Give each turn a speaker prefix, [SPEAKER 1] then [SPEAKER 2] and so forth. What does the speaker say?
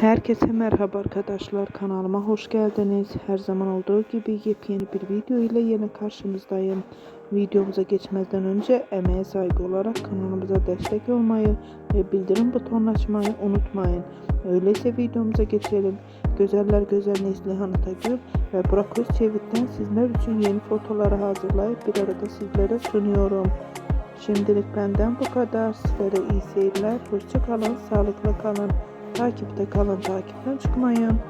[SPEAKER 1] Herkese merhaba arkadaşlar kanalıma hoş geldiniz. Her zaman olduğu gibi yepyeni bir video ile yine karşınızdayım. Videomuza geçmeden önce emeğe saygı olarak kanalımıza destek olmayı ve bildirim butonunu açmayı unutmayın. Öyleyse videomuza geçelim. Gözeller Gözel Neslihan Atagül ve Burak Özçevit'ten sizler için yeni fotoları hazırlayıp bir arada sizlere sunuyorum. Şimdilik benden bu kadar. Sizlere iyi seyirler. Hoşça kalın, sağlıklı kalın. Takipte kalın, takipten çıkmayın.